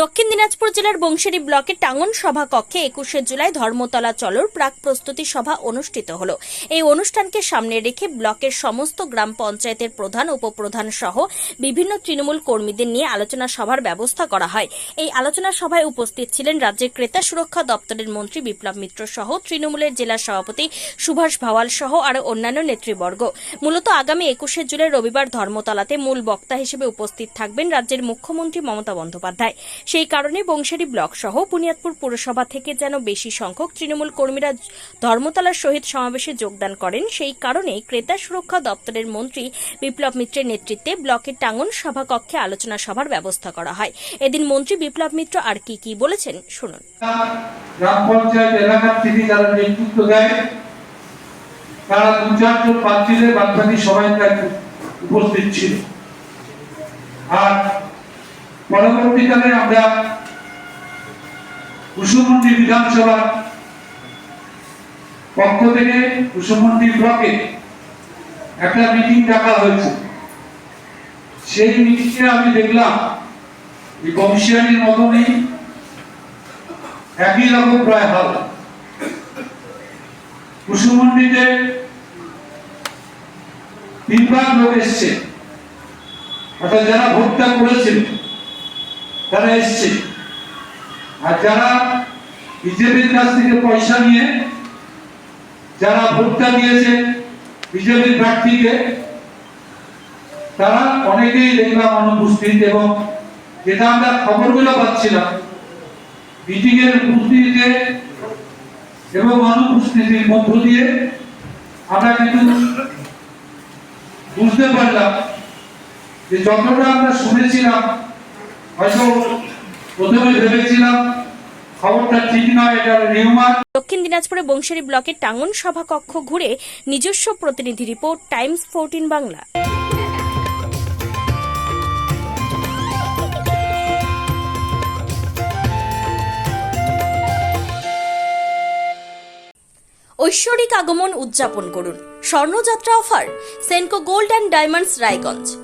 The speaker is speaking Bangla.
দক্ষিণ দিনাজপুর জেলার বংশেরী ব্লকের টাঙ্গন সভা কক্ষে একুশে জুলাই ধর্মতলা চলর প্রাক প্রস্তুতি সভা অনুষ্ঠিত হল। এই অনুষ্ঠানকে সামনে রেখে ব্লকের সমস্ত গ্রাম পঞ্চায়েতের প্রধান, উপপ্রধান সহ বিভিন্ন তৃণমূল কর্মীদের নিয়ে আলোচনা সভার ব্যবস্থা করা হয়। এই আলোচনা সভায় উপস্থিত ছিলেন রাজ্যের ক্রেতা সুরক্ষা দপ্তরের মন্ত্রী বিপ্লব মিত্র সহ তৃণমূলের জেলা সভাপতি সুভাষ ভাওয়াল সহ আরও অন্যান্য নেতৃবর্গ। মূলত আগামী একুশে জুলাই রবিবার ধর্মতলাতে মূল বক্তা হিসেবে উপস্থিত থাকবেন রাজ্যের মুখ্যমন্ত্রী মমতা বন্দ্যোপাধ্যায়। সেই কারণে বংশারী ব্লক সহ বুনিয়াদপুর পুরসভা থেকে যেন বেশি সংখ্যক তৃণমূল কর্মীরা ধর্মতলার সহিত সমাবেশে যোগদান করেন, সেই কারণে ক্রেতা সুরক্ষা দপ্তরের মন্ত্রী বিপ্লব মিত্রের নেতৃত্বে ব্লকের টাঙ্গন সভাকক্ষে আলোচনা সভার ব্যবস্থা করা হয়। এদিন মন্ত্রী বিপ্লব মিত্র আর কি কি বলেছেন শুনুন। গ্রাম পঞ্চায়েত এলাকার থেকে যারা নেতৃত্ব দেয়, তারা দু চারজন প্রার্থীদের বাদবাকি সবাই উপস্থিত ছিল। আর পরবর্তীকালে আমরা কুসুমন্ডি বিধানসভা পক্ষ থেকে কুসুমন্ডি ব্লকে একটা মিটিং ডাকা হয়েছে। সেই মিটিংয়ে আমি দেখলাম এই বংশিয়ারির মতনই একই রকম প্রায় হাল। কুসুমন্ডিতে তিনবার লোক এসছে। অর্থাৎ যারা ভোটটা করেছিল তারা এসছে। আর যারা বিজেপির কাছ থেকে পয়সা নিয়ে যারা ভোটটা দিয়েছে বিজেপির প্রার্থীকে, তারা অনেকেই দেখলাম অনুপস্থিত এবং যেটা আমরা খবরগুলো পাচ্ছিলাম মিটিং এর উপস্থিতিতে এবং অনুপস্থিতির মধ্য দিয়ে আমরা কিন্তু বুঝতে পারলাম যে যতটা আমরা শুনেছিলাম দক্ষিণ দিনাজপুরে বংশারী ব্লকের টাঙ্গন সভা কক্ষ ঘুরে নিজস্ব প্রতিনিধি রিপোর্ট, টাইমস ফোরটিন বাংলা। ঐশ্বরিক আগমন উদযাপন করুন। স্বর্ণযাত্রা offer, Senco gold and diamonds Raiganj.